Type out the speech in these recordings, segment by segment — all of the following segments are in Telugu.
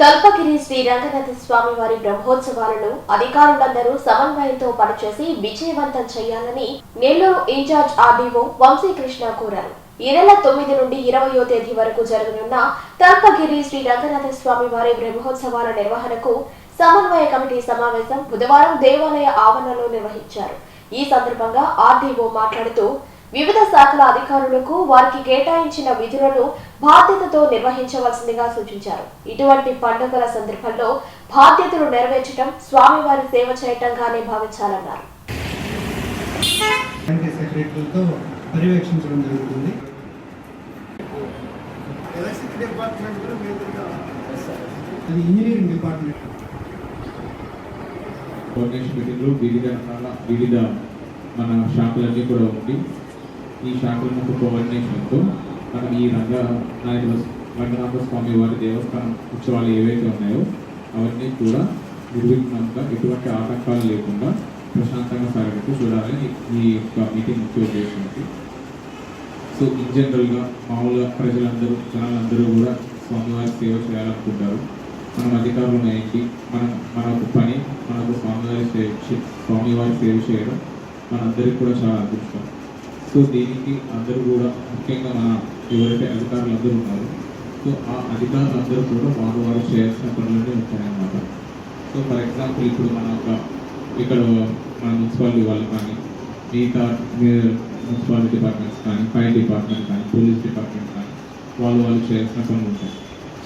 తల్పగిరి శ్రీ రంగనాథ స్వామి వారి బ్రహ్మోత్సవాలను అధికారులందరూ సమన్వయంతో పనిచేసి విజయవంతం చేయాలని నెల్లూరు ఇన్ఛార్జ్ ఆర్డీఓ వంశీకృష్ణ కోరారు. ఈ నెల తొమ్మిది నుండి ఇరవయో తేదీ వరకు జరగనున్న తల్పగిరి శ్రీ రంగనాథ స్వామి వారి బ్రహ్మోత్సవాల నిర్వహణకు సమన్వయ కమిటీ సమావేశం బుధవారం దేవాలయ ఆవరణలో నిర్వహించారు. ఈ సందర్భంగా ఆర్డీఓ మాట్లాడుతూ వివిధ శాఖల అధికారులకు వారికి కేటాయించిన విధులను బాధ్యతతో నిర్వహించవలసిందిగా సూచించారు. ఇటువంటి పండుగల సందర్భంలో బాధ్యతలు నెరవేర్చడం స్వామివారి సేవ చేయటంగానే భావించాలన్నారు. పర్యవేక్షించడం జరుగుతుంది. అది ఇంజనీరింగ్ డిపార్ట్మెంట్. కోఆర్డినేషన్ మీటింగ్లో వివిధ వివిధ మన శాఖలన్నీ కూడా ఉంది. ఈ శాఖల యొక్క కోఆర్డినేషన్తో మనం ఈ రంగ నాయకుల రంగనాథ స్వామి వారి దేవస్థానం ఉత్సవాలు ఏవైతే ఉన్నాయో అవన్నీ కూడా నిర్విఘ్నంగా ఎటువంటి ఆటంకాలు లేకుండా ప్రశాంతంగా సాగేట్టు చూడాలని ఈ యొక్క మీటింగ్ ముఖ్య ఉద్దేశం సో ఇన్ జనరల్గా మామూలుగా ప్రజలందరూ జనాలందరూ కూడా స్వామివారి సేవ చేయాలనుకుంటారు. మనం అధికారులు ఏంటి మనం మనకు పని మనకు స్వామివారి సేవ చే- స్వామివారి సేవ చేయడం మనందరికీ కూడా చాలా అదృష్టం. సో దీనికి అందరూ కూడా ముఖ్యంగా మన ఎవరైతే అధికారులు అందరూ ఉన్నారో సో ఆ అధికారులు అందరూ కూడా వారు వారు చేయాల్సిన పనులన్నీ ఉంటాయన్నమాట. సో ఫర్ ఎగ్జాంపుల్ ఇప్పుడు మన ఒక ఇక్కడ మన మున్సిపాలిటీ వాళ్ళు కానీ మిగతా మున్సిపాలిటీ డిపార్ట్మెంట్స్ కానీ ఫైర్ డిపార్ట్మెంట్ కానీ పోలీస్ డిపార్ట్మెంట్ కానీ వాళ్ళు వాళ్ళు చేయాల్సిన పనులు ఉంటాయి.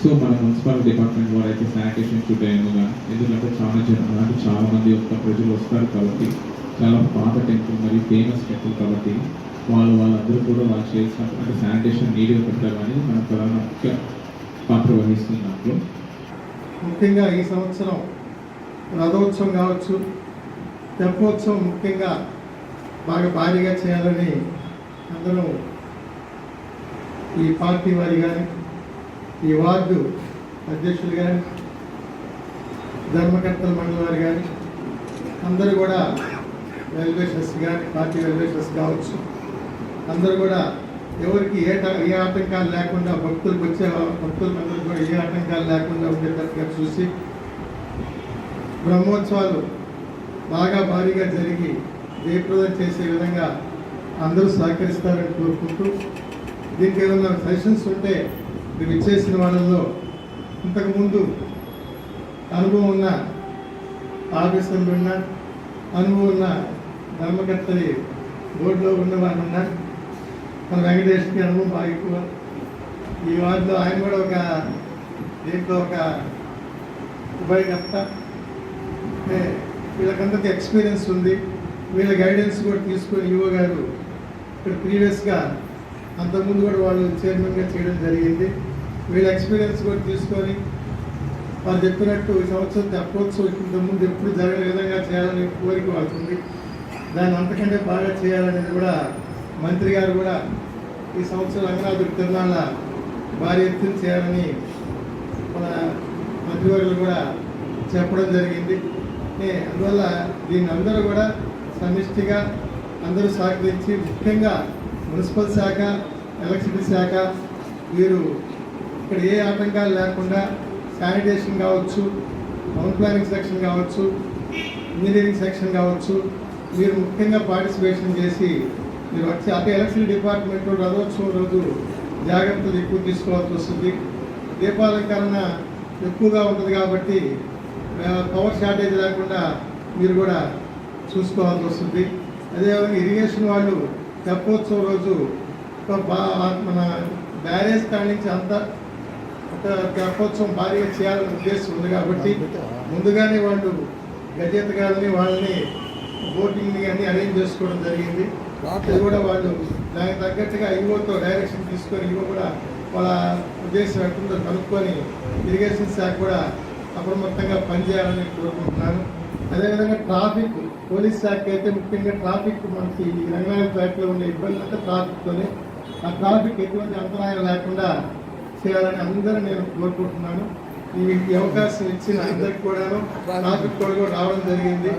సో మన మున్సిపాలిటీ డిపార్ట్మెంట్ వాళ్ళు అయితే శానిటేషన్ షూట్ కానీ ఎందుకంటే చాలా జనం అలాంటి చాలా మంది యొక్క ప్రజలు వస్తారు కాబట్టి చాలా పాత టెంపుల్ మరియు ఫేమస్ టెంపుల్ కాబట్టి వాళ్ళు వాళ్ళందరూ కూడా వాళ్ళు చేసినటువంటి శానిటేషన్ నీట్గా పెట్టాలని మన ప్రధాన ముఖ్య పాత్ర వహిస్తుంది దాంట్లో. ముఖ్యంగా ఈ సంవత్సరం రథోత్సవం కావచ్చు తెప్పోత్సవం ముఖ్యంగా బాగా భారీగా చేయాలని అందరూ ఈ పార్టీ వారి కానీ ఈ వార్డు అధ్యక్షులు కానీ ధర్మకర్తల మండలి వారు కానీ అందరూ కూడా వెల్వేషర్స్ కానీ పార్టీ వెల్వేషర్స్ కావచ్చు. అందరూ కూడా ఎవరికి ఏ ఏ ఆటంకాలు లేకుండా భక్తులకు వచ్చే భక్తులందరూ కూడా ఏ ఆటంకాలు లేకుండా ఉండేటట్టుగా చూసి బ్రహ్మోత్సవాలు బాగా భారీగా జరిగి జయప్రదం చేసే విధంగా అందరూ సహకరిస్తారని కోరుకుంటూ దీనికి ఏమైనా సజెషన్స్ ఉంటే మీరు ఇచ్చేసిన వాళ్ళలో ఇంతకుముందు అనుభవం ఉన్న ఆఫీసర్లు ఉన్న అనుభవం ఉన్న ధర్మకర్తని బోర్డులో ఉన్న వాళ్ళున్నా మన వెంకటేష్ అనుభవం బాగా ఎక్కువ. ఈ వార్డులో ఆయన కూడా ఒక దీంట్లో ఒక ఉభయకర్త అంటే ఎక్స్పీరియన్స్ ఉంది. వీళ్ళ గైడెన్స్ కూడా తీసుకొని యువ గారు ఇక్కడ ప్రీవియస్గా అంతకుముందు కూడా వాళ్ళు చైర్మన్గా చేయడం జరిగింది. వీళ్ళ ఎక్స్పీరియన్స్ కూడా తీసుకొని వాళ్ళు చెప్పినట్టు ఈ సంవత్సరం తెప్పోత్సవం ఇంతకుముందు ముందు ఎప్పుడు జరగని విధంగా చేయాలని కోరిక అవుతుంది దాన్ని అంతకంటే బాగా చేయాలనేది కూడా మంత్రి గారు కూడా ఈ సంవత్సరం రంగనాథుడి తిరునాళ్ళ భారీ ఎత్తున చేయాలని మన మంత్రివర్యులు కూడా చెప్పడం జరిగింది. అందువల్ల దీన్ని అందరూ కూడా సమిష్టిగా అందరూ సహకరించి ముఖ్యంగా మున్సిపల్ శాఖ ఎలక్ట్రిసిటీ శాఖ వీరు ఇక్కడ ఏ ఆటంకాలు లేకుండా శానిటేషన్ కావచ్చు టౌన్ ప్లానింగ్ సెక్షన్ కావచ్చు ఇంజనీరింగ్ సెక్షన్ కావచ్చు మీరు ముఖ్యంగా పార్టిసిపేషన్ చేసి మీరు వచ్చి అదే ఎలక్షన్ డిపార్ట్మెంట్ రథోత్సవం రోజు జాగ్రత్తలు ఎక్కువ తీసుకోవాల్సి వస్తుంది. దీపాలంకరణ ఎక్కువగా ఉంటుంది కాబట్టి పవర్ షార్టేజ్ లేకుండా మీరు కూడా చూసుకోవాల్సి వస్తుంది. అదేవిధంగా ఇరిగేషన్ వాళ్ళు తెప్పోత్సవం రోజు మన బ్యారేజ్ కాడి నుంచి అంతా ఒక తెప్పోత్సవం భారీగా చేయాలనే ఉద్దేశం ఉంది కాబట్టి ముందుగానే వాళ్ళు గజేతగాలని వాళ్ళని బోటింగ్ కానీ అరేంజ్ చేసుకోవడం జరిగింది. అది కూడా వాళ్ళు దానికి తగ్గట్టుగా ఈవోతో డైరెక్షన్ తీసుకొని ఈవో కూడా వాళ్ళ ఉద్దేశం ఎట్టుందో కనుక్కొని ఇరిగేషన్ శాఖ కూడా అప్రమత్తంగా పనిచేయాలని కోరుకుంటున్నాను. అదేవిధంగా ట్రాఫిక్ పోలీస్ శాఖ అయితే ముఖ్యంగా ట్రాఫిక్ మనకి ఈ రంగాల ట్రాక్లో ఉండే ఇబ్బంది అంతా ట్రాఫిక్తోనే. ఆ ట్రాఫిక్ ఎటువంటి అంతరాయం లేకుండా చేయాలని అందరూ నేను కోరుకుంటున్నాను. ఈ ఈ అవకాశం ఇచ్చిన అందరికి కూడాను ట్రాఫిక్ కూడా రావడం జరిగింది.